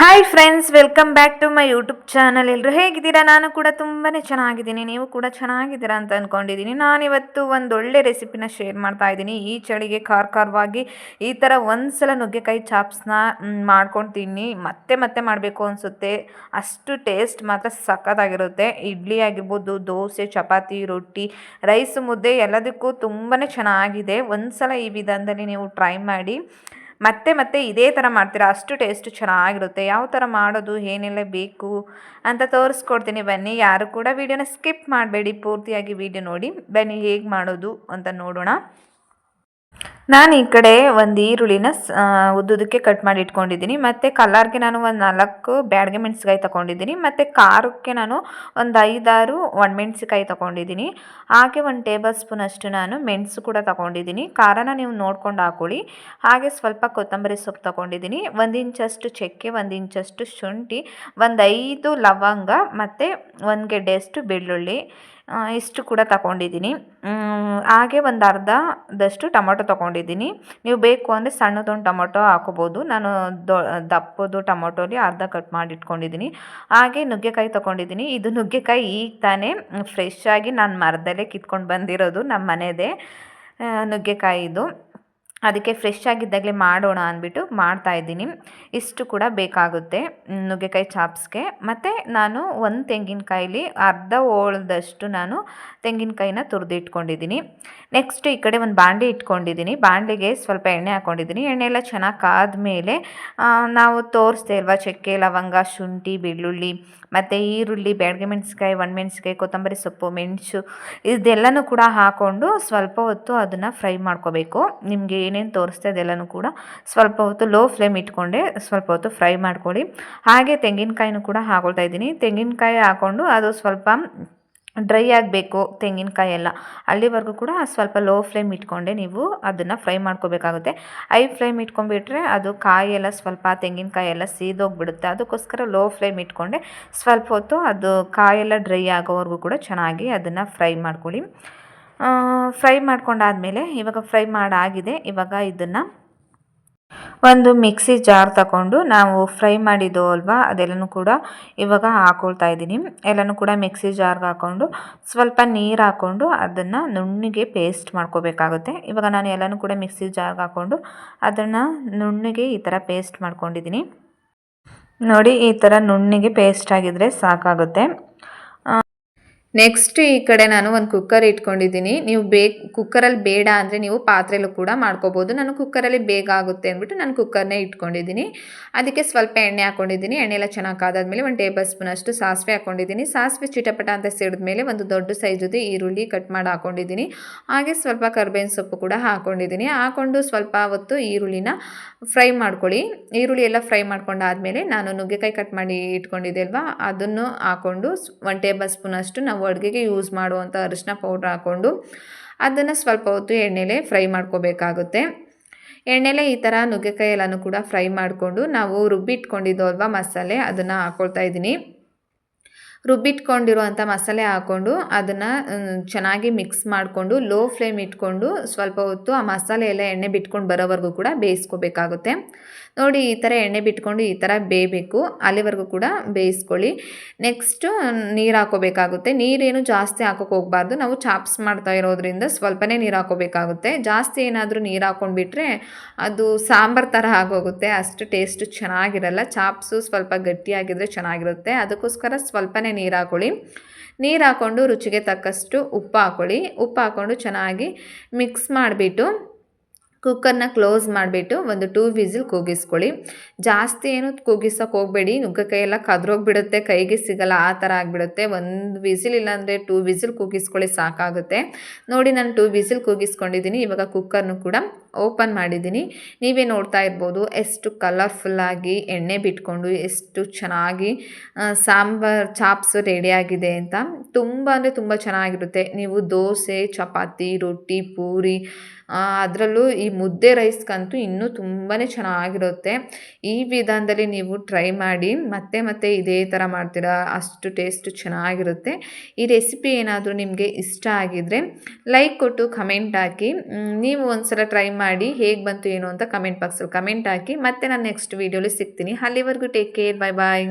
Hi friends welcome back to my YouTube channel ಎಲ್ಲರೂ ಹೇಗಿದ್ದೀರಾ? ನಾನು ಕೂಡ ತುಂಬಾ ಚೆನ್ನಾಗಿದ್ದೀನಿ. ನೀವು ಕೂಡ ಚೆನ್ನಾಗಿದ್ದೀರಾ ಅಂತ ಅಂದ್ಕೊಂಡಿದ್ದೀನಿ ನಾನಿವತ್ತು ಒಂದು ಒಳ್ಳೆ ರೆಸಿಪಿನ ಶೇರ್ ಮಾಡ್ತಾ ಇದ್ದೀನಿ. ಈ ಚಳಿಗೆ ಖಾರ ಖಾರವಾಗಿ ಈ ಥರ ಒಂದ್ಸಲ ನುಗ್ಗೆಕಾಯಿ ಚಾಪ್ಸ್ನ ಮಾಡ್ಕೊಂಡು ತಿನ್ನಿ. ಮತ್ತೆ ಮತ್ತೆ ಮಾಡಬೇಕು ಅನಿಸುತ್ತೆ. ಅಷ್ಟು ಟೇಸ್ಟ್ ಮಾತ್ರ ಸಖತ್ತಾಗಿರುತ್ತೆ. ಇಡ್ಲಿ ಆಗಿರ್ಬೋದು, ದೋಸೆ, ಚಪಾತಿ, ರೊಟ್ಟಿ ರೈಸ್ ಮುದ್ದೆ ಎಲ್ಲದಕ್ಕೂ ತುಂಬಾ ಚೆನ್ನಾಗಿದೆ. ಒಂದ್ಸಲ ಈ ವಿಧಾನದಲ್ಲಿ ನೀವು ಟ್ರೈ ಮಾಡಿ. ಮತ್ತೆ ಮತ್ತೆ ಇದೇ ಥರ ಮಾಡ್ತೀರಾ? ಅಷ್ಟು ಟೇಸ್ಟ್ ಚೆನ್ನಾಗಿರುತ್ತೆ. ಯಾವ ಥರ ಮಾಡೋದು? ಏನೆಲ್ಲ ಬೇಕು ಅಂತ ತೋರಿಸ್ಕೊಡ್ತೀನಿ ಬನ್ನಿ. ಯಾರು ಕೂಡ ವೀಡಿಯೋನ ಸ್ಕಿಪ್ ಮಾಡಬೇಡಿ. ಪೂರ್ತಿಯಾಗಿ ವಿಡಿಯೋ ನೋಡಿ. ಬನ್ನಿ ಹೇಗೆ ಮಾಡೋದು ಅಂತ ನೋಡೋಣ. ನಾನು ಈ ಕಡೆ ಒಂದು ಈರುಳ್ಳಿನ ಉದ್ದುದಕ್ಕೆ ಕಟ್ ಮಾಡಿ ಇಟ್ಕೊಂಡಿದ್ದೀನಿ. ಮತ್ತು ಕಲರ್ಗೆ ನಾನು ಒಂದು ನಾಲ್ಕು ಬ್ಯಾಡಗೆ ಮೆಣಸಿಕಾಯಿ ತಗೊಂಡಿದ್ದೀನಿ. ಮತ್ತು ಖಾರಕ್ಕೆ ನಾನು ಒಂದು ಐದಾರು ಒಣಮೆಣ್ಸಿಕಾಯಿ ತಗೊಂಡಿದ್ದೀನಿ. ಹಾಗೆ ಒಂದು ಟೇಬಲ್ ಸ್ಪೂನ್ ಅಷ್ಟು ನಾನು ಮೆಣಸು ಕೂಡ ತಗೊಂಡಿದ್ದೀನಿ. ಖಾರನ ನೀವು ನೋಡ್ಕೊಂಡು ಹಾಕೊಳ್ಳಿ. ಹಾಗೆ ಸ್ವಲ್ಪ ಕೊತ್ತಂಬರಿ ಸೊಪ್ಪು ತಗೊಂಡಿದ್ದೀನಿ. ಒಂದು ಇಂಚಷ್ಟು ಚಕ್ಕೆ, ಒಂದು ಇಂಚಷ್ಟು ಶುಂಠಿ, ಒಂದು ಐದು ಲವಂಗ, ಮತ್ತು ಒಂದು ಗೆಡ್ಡೆಯಷ್ಟು ಬೆಳ್ಳುಳ್ಳಿ ಇಷ್ಟು ಕೂಡ ತಗೊಂಡಿದ್ದೀನಿ. ಹಾಗೆ ಒಂದು ಅರ್ಧದಷ್ಟು ಟೊಮೊಟೊ ತೊಗೊಂಡಿದ್ದೀನಿ. ನೀವು ಬೇಕು ಅಂದರೆ ಸಣ್ಣದೊಂದು ಟೊಮೊಟೊ ಹಾಕೋಬೋದು. ನಾನು ದೊ, ದಪ್ಪದು ಟೊಮೊಟೊಲಿ ಅರ್ಧ ಕಟ್ ಮಾಡಿ ಇಟ್ಕೊಂಡಿದ್ದೀನಿ. ಹಾಗೆ ನುಗ್ಗೆಕಾಯಿ ತೊಗೊಂಡಿದ್ದೀನಿ. ಇದು ನುಗ್ಗೆಕಾಯಿ ಈಗ ತಾನೇ ಫ್ರೆಶ್ ಆಗಿ ನಾನು ಮರದಲ್ಲೇ ಕಿತ್ಕೊಂಡು ಬಂದಿರೋದು ನಮ್ಮ ಮನೆಯದೇ ನುಗ್ಗೆಕಾಯಿದು ಅದಕ್ಕೆ ಫ್ರೆಶ್ ಆಗಿದ್ದಾಗಲೇ ಮಾಡೋಣ ಅಂದ್ಬಿಟ್ಟು ಮಾಡ್ತಾ ಇದ್ದೀನಿ. ಇಷ್ಟು ಕೂಡ ಬೇಕಾಗುತ್ತೆ ನುಗ್ಗೆಕಾಯಿ ಚಾಪ್ಸ್ಗೆ. ಮತ್ತು ನಾನು ಒಂದು ತೆಂಗಿನಕಾಯಿಲಿ ಅರ್ಧ ಓಳದಷ್ಟು ನಾನು ತೆಂಗಿನಕಾಯಿನ ತುರಿದು ಇಟ್ಕೊಂಡಿದ್ದೀನಿ ನೆಕ್ಸ್ಟ್ ಈ ಕಡೆ ಒಂದು ಬಾಂಡೆ ಇಟ್ಕೊಂಡಿದ್ದೀನಿ. ಬಾಂಡೆಗೆ ಸ್ವಲ್ಪ ಎಣ್ಣೆ ಹಾಕ್ಕೊಂಡಿದ್ದೀನಿ ಎಣ್ಣೆ ಎಲ್ಲ ಚೆನ್ನಾಗಿ ಕಾದ್ಮೇಲೆ ನಾವು ತೋರಿಸ್ದೆ ಅಲ್ವಾ ಚಕ್ಕೆ, ಲವಂಗ, ಶುಂಠಿ, ಬೆಳ್ಳುಳ್ಳಿ, ಮತ್ತು ಈರುಳ್ಳಿ, ಬ್ಯಾಡಗೆ ಮೆಣಸಿಕಾಯಿ ಒಣಮೆಣ್ಸಿಕಾಯಿ ಕೊತ್ತಂಬರಿ ಸೊಪ್ಪು, ಮೆಣಸು ಇದೆಲ್ಲನೂ ಕೂಡ ಹಾಕ್ಕೊಂಡು ಸ್ವಲ್ಪ ಹೊತ್ತು ಅದನ್ನು ಫ್ರೈ ಮಾಡ್ಕೋಬೇಕು. ನಿಮಗೆ ಏನೇನು ತೋರಿಸ್ತಾ ಇದೆಲ್ಲನೂ ಕೂಡ ಸ್ವಲ್ಪ ಹೊತ್ತು ಲೋ ಫ್ಲೇಮ್ ಇಟ್ಕೊಂಡೆ ಸ್ವಲ್ಪ ಹೊತ್ತು ಫ್ರೈ ಮಾಡ್ಕೊಳ್ಳಿ. ಹಾಗೆ ತೆಂಗಿನಕಾಯಿನೂ ಕೂಡ ಹಾಕೊಳ್ತಾ ಇದ್ದೀನಿ. ತೆಂಗಿನಕಾಯಿ ಹಾಕ್ಕೊಂಡು ಅದು ಸ್ವಲ್ಪ ಡ್ರೈ ಆಗಬೇಕು ತೆಂಗಿನಕಾಯಿ ಎಲ್ಲ. ಅಲ್ಲಿವರೆಗೂ ಕೂಡ ಸ್ವಲ್ಪ ಲೋ ಫ್ಲೇಮ್ ಇಟ್ಕೊಂಡೆ ನೀವು ಅದನ್ನು ಫ್ರೈ ಮಾಡ್ಕೋಬೇಕಾಗುತ್ತೆ. ಹೈ ಫ್ಲೇಮ್ ಇಟ್ಕೊಂಡ್ಬಿಟ್ರೆ ಅದು ಕಾಯಿ ಎಲ್ಲ ಸ್ವಲ್ಪ ತೆಂಗಿನಕಾಯಿ ಎಲ್ಲ ಸೀದೋಗ್ಬಿಡುತ್ತೆ. ಅದಕ್ಕೋಸ್ಕರ ಲೋ ಫ್ಲೇಮ್ ಇಟ್ಕೊಂಡೆ ಸ್ವಲ್ಪ ಹೊತ್ತು ಅದು ಕಾಯೆಲ್ಲ ಡ್ರೈ ಆಗೋವರೆಗೂ ಕೂಡ ಚೆನ್ನಾಗಿ ಅದನ್ನು ಫ್ರೈ ಮಾಡ್ಕೊಳ್ಳಿ. ಫ್ರೈ ಮಾಡ್ಕೊಂಡಾದಮೇಲೆ ಇವಾಗ ಫ್ರೈ ಮಾಡಾಗಿದೆ. ಇವಾಗ ಇದನ್ನು ಒಂದು ಮಿಕ್ಸಿ ಜಾರ್ ತಗೊಂಡು ನಾವು ಫ್ರೈ ಮಾಡಿದ್ದು ಅಲ್ವಾ, ಅದೆಲ್ಲನೂ ಕೂಡ ಇವಾಗ ಹಾಕೊಳ್ತಾ ಇದ್ದೀನಿ. ಎಲ್ಲನೂ ಕೂಡ ಮಿಕ್ಸಿ ಜಾರ್ಗೆ ಹಾಕ್ಕೊಂಡು ಸ್ವಲ್ಪ ನೀರು ಹಾಕ್ಕೊಂಡು ಅದನ್ನು ನುಣ್ಣಗೆ ಪೇಸ್ಟ್ ಮಾಡ್ಕೋಬೇಕಾಗುತ್ತೆ. ಇವಾಗ ನಾನು ಎಲ್ಲನೂ ಕೂಡ ಮಿಕ್ಸಿ ಜಾರ್ಗೆ ಹಾಕ್ಕೊಂಡು ಅದನ್ನು ನುಣ್ಣಗೆ ಈ ಥರ ಪೇಸ್ಟ್ ಮಾಡ್ಕೊಂಡಿದ್ದೀನಿ. ನೋಡಿ, ಈ ಥರ ನುಣ್ಣಗೆ ಪೇಸ್ಟ್ ಆಗಿದ್ರೆ ಸಾಕಾಗುತ್ತೆ. ನೆಕ್ಸ್ಟ್ ಈ ಕಡೆ ನಾನು ಒಂದು ಕುಕ್ಕರ್ ಇಟ್ಕೊಂಡಿದ್ದೀನಿ. ನೀವು ಬೇ ಕುಕ್ಕರಲ್ಲಿ ಬೇಡ ಅಂದರೆ ನೀವು ಪಾತ್ರೆಯಲ್ಲೂ ಕೂಡ ಮಾಡ್ಕೋಬೋದು. ನಾನು ಕುಕ್ಕರಲ್ಲಿ ಬೇಗ ಆಗುತ್ತೆ ಅಂದ್ಬಿಟ್ಟು ನಾನು ಕುಕ್ಕರ್ನೇ ಇಟ್ಕೊಂಡಿದ್ದೀನಿ. ಅದಕ್ಕೆ ಸ್ವಲ್ಪ ಎಣ್ಣೆ ಹಾಕ್ಕೊಂಡಿದ್ದೀನಿ ಎಣ್ಣೆ ಎಲ್ಲ ಚೆನ್ನಾಗಿ ಕಾದಾದ್ಮೇಲೆ ಒಂದು ಟೇಬಲ್ ಸ್ಪೂನ್ ಅಷ್ಟು ಸಾಸಿವೆ ಹಾಕ್ಕೊಂಡಿದ್ದೀನಿ ಸಾಸಿವೆ ಚಿಟಪಟ ಅಂತ ಸಿಡಿದ್ಮೇಲೆ ಒಂದು ದೊಡ್ಡ ಸೈಜದ್ದು ಈರುಳ್ಳಿ ಕಟ್ ಮಾಡಿ ಹಾಕ್ಕೊಂಡಿದ್ದೀನಿ ಹಾಗೆ ಸ್ವಲ್ಪ ಕರ್ಬೇವಿನ ಸೊಪ್ಪು ಕೂಡ ಹಾಕ್ಕೊಂಡಿದ್ದೀನಿ ಹಾಕ್ಕೊಂಡು ಸ್ವಲ್ಪ ಹೊತ್ತು ಈರುಳ್ಳಿನ ಫ್ರೈ ಮಾಡ್ಕೊಳ್ಳಿ. ಈರುಳ್ಳಿ ಎಲ್ಲ ಫ್ರೈ ಮಾಡ್ಕೊಂಡಾದ್ಮೇಲೆ ನಾನು ನುಗ್ಗೆಕಾಯಿ ಕಟ್ ಮಾಡಿ ಇಟ್ಕೊಂಡಿದ್ದೆ ಅಲ್ವಾ? ಅದನ್ನು ಹಾಕ್ಕೊಂಡು ಒನ್ ಟೇಬಲ್ ಸ್ಪೂನ್ ಅಷ್ಟು ನಾವು ಅಡುಗೆಗೆ ಯೂಸ್ ಮಾಡುವಂಥ ಅರಿಶಿನ ಪೌಡ್ರ್ ಹಾಕ್ಕೊಂಡು ಅದನ್ನು ಸ್ವಲ್ಪ ಹೊತ್ತು ಎಣ್ಣೆಲೆ ಫ್ರೈ ಮಾಡ್ಕೋಬೇಕಾಗುತ್ತೆ. ಎಣ್ಣೆಲೆ ಈ ಥರ ನುಗ್ಗೆಕಾಯಿ ಎಲ್ಲನೂ ಕೂಡ ಫ್ರೈ ಮಾಡಿಕೊಂಡು ನಾವು ರುಬ್ಬಿಟ್ಕೊಂಡಿದ್ದು ಅಲ್ವಾ ಮಸಾಲೆ ಅದನ್ನು ಹಾಕ್ಕೊಳ್ತಾ ಇದ್ದೀನಿ. ರುಬ್ಬಿಟ್ಕೊಂಡಿರುವಂಥ ಮಸಾಲೆ ಹಾಕ್ಕೊಂಡು ಅದನ್ನು ಚೆನ್ನಾಗಿ ಮಿಕ್ಸ್ ಮಾಡಿಕೊಂಡು ಲೋ ಫ್ಲೇಮ್ ಇಟ್ಕೊಂಡು ಸ್ವಲ್ಪ ಹೊತ್ತು ಆ ಮಸಾಲೆ ಎಲ್ಲ ಎಣ್ಣೆ ಬಿಟ್ಕೊಂಡು ಬರೋವರೆಗೂ ಕೂಡ ಬೇಯಿಸ್ಕೋಬೇಕಾಗುತ್ತೆ. ನೋಡಿ, ಈ ಥರ ಎಣ್ಣೆ ಬಿಟ್ಕೊಂಡು ಈ ಥರ ಬೇಯಬೇಕು. ಅಲ್ಲಿವರೆಗೂ ಕೂಡ ಬೇಯಿಸ್ಕೊಳ್ಳಿ. ನೆಕ್ಸ್ಟು ನೀರು ಹಾಕೋಬೇಕಾಗುತ್ತೆ ನೀರೇನು ಜಾಸ್ತಿ ಹಾಕೋಕೆ ಹೋಗಬಾರ್ದು. ನಾವು ಚಾಪ್ಸ್ ಮಾಡ್ತಾ ಇರೋದ್ರಿಂದ ಸ್ವಲ್ಪನೇ ನೀರು ಹಾಕೋಬೇಕಾಗುತ್ತೆ ಜಾಸ್ತಿ ಏನಾದರೂ ನೀರು ಹಾಕ್ಕೊಂಡ್ಬಿಟ್ರೆ ಅದು ಸಾಂಬಾರು ಥರ ಆಗೋಗುತ್ತೆ. ಅಷ್ಟು ಟೇಸ್ಟ್ ಚೆನ್ನಾಗಿರಲ್ಲ. ಚಾಪ್ಸು ಸ್ವಲ್ಪ ಗಟ್ಟಿಯಾಗಿದ್ದರೆ ಚೆನ್ನಾಗಿರುತ್ತೆ. ಅದಕ್ಕೋಸ್ಕರ ಸ್ವಲ್ಪನೇ ನೀರು ಹಾಕೊಳ್ಳಿ. ನೀರು ಹಾಕ್ಕೊಂಡು ರುಚಿಗೆ ತಕ್ಕಷ್ಟು ಉಪ್ಪು ಹಾಕ್ಕೊಳ್ಳಿ ಉಪ್ಪು ಹಾಕ್ಕೊಂಡು ಚೆನ್ನಾಗಿ ಮಿಕ್ಸ್ ಮಾಡಿಬಿಟ್ಟು ಕುಕ್ಕರ್ನ ಕ್ಲೋಸ್ ಮಾಡಿಬಿಟ್ಟು ಒಂದು ಟೂ ವಿಸಿಲ್ ಕೂಗಿಸ್ಕೊಳ್ಳಿ. ಜಾಸ್ತಿ ಏನು ಕೂಗಿಸೋಕೆ ಹೋಗಬೇಡಿ. ನುಗ್ಗೆಕಾಯಿ ಎಲ್ಲ ಕದ್ರೋಗ್ಬಿಡುತ್ತೆ. ಕೈಗೆ ಸಿಗಲ್ಲ. ಆ ಥರ ಆಗಿಬಿಡುತ್ತೆ. ಒಂದು ವಿಸಿಲ್ ಇಲ್ಲಾಂದರೆ ಟೂ ವಿಸಿಲ್ ಕೂಗಿಸ್ಕೊಳ್ಳಿ ಸಾಕಾಗುತ್ತೆ. ನೋಡಿ ನಾನು ಟೂ ವಿಸಿಲ್ ಕೂಗಿಸ್ಕೊಂಡಿದ್ದೀನಿ. ಇವಾಗ ಕುಕ್ಕರ್ನು ಕೂಡ ಓಪನ್ ಮಾಡಿದ್ದೀನಿ. ನೀವೇ ನೋಡ್ತಾ ಇರ್ಬೋದು ಎಷ್ಟು ಕಲರ್ಫುಲ್ಲಾಗಿ ಎಣ್ಣೆ ಬಿಟ್ಕೊಂಡು ಎಷ್ಟು ಚೆನ್ನಾಗಿ ಸಾಂಬಾರ್ ಚಾಪ್ಸ್ ರೆಡಿಯಾಗಿದೆ ಅಂತ. ತುಂಬ ಅಂದರೆ ತುಂಬ ಚೆನ್ನಾಗಿರುತ್ತೆ. ನೀವು ದೋಸೆ, ಚಪಾತಿ, ರೊಟ್ಟಿ, ಪೂರಿ ಅದರಲ್ಲೂ ಈ ಮುದ್ದೆ ರೈಸ್ಗಂತೂ ಇನ್ನೂ ತುಂಬಾ ಚೆನ್ನಾಗಿರುತ್ತೆ. ಈ ವಿಧಾನದಲ್ಲಿ ನೀವು ಟ್ರೈ ಮಾಡಿ ಮತ್ತೆ ಮತ್ತೆ ಇದೇ ಥರ ಮಾಡ್ತೀರಾ, ಅಷ್ಟು ಟೇಸ್ಟ್ ಚೆನ್ನಾಗಿರುತ್ತೆ. ಈ ರೆಸಿಪಿ ಏನಾದರೂ ನಿಮಗೆ ಇಷ್ಟ ಆಗಿದ್ದರೆ ಲೈಕ್ ಕೊಟ್ಟು ಕಮೆಂಟ್ ಹಾಕಿ. ನೀವು ಒಂದು ಸಲ ಟ್ರೈ ಮಾಡಿ ಹೇಗೆ ಬಂತು ಏನು ಅಂತ ಕಮೆಂಟ್ ಬಾಕ್ಸಲ್ಲಿ ಕಮೆಂಟ್ ಹಾಕಿ. ಮತ್ತೆ ನಾನು ನೆಕ್ಸ್ಟ್ ವೀಡಿಯೋಲಿ ಸಿಗ್ತೀನಿ. ಅಲ್ಲಿವರೆಗೂ ಟೇಕ್ ಕೇರ್ ಬಾಯ್ ಬಾಯ್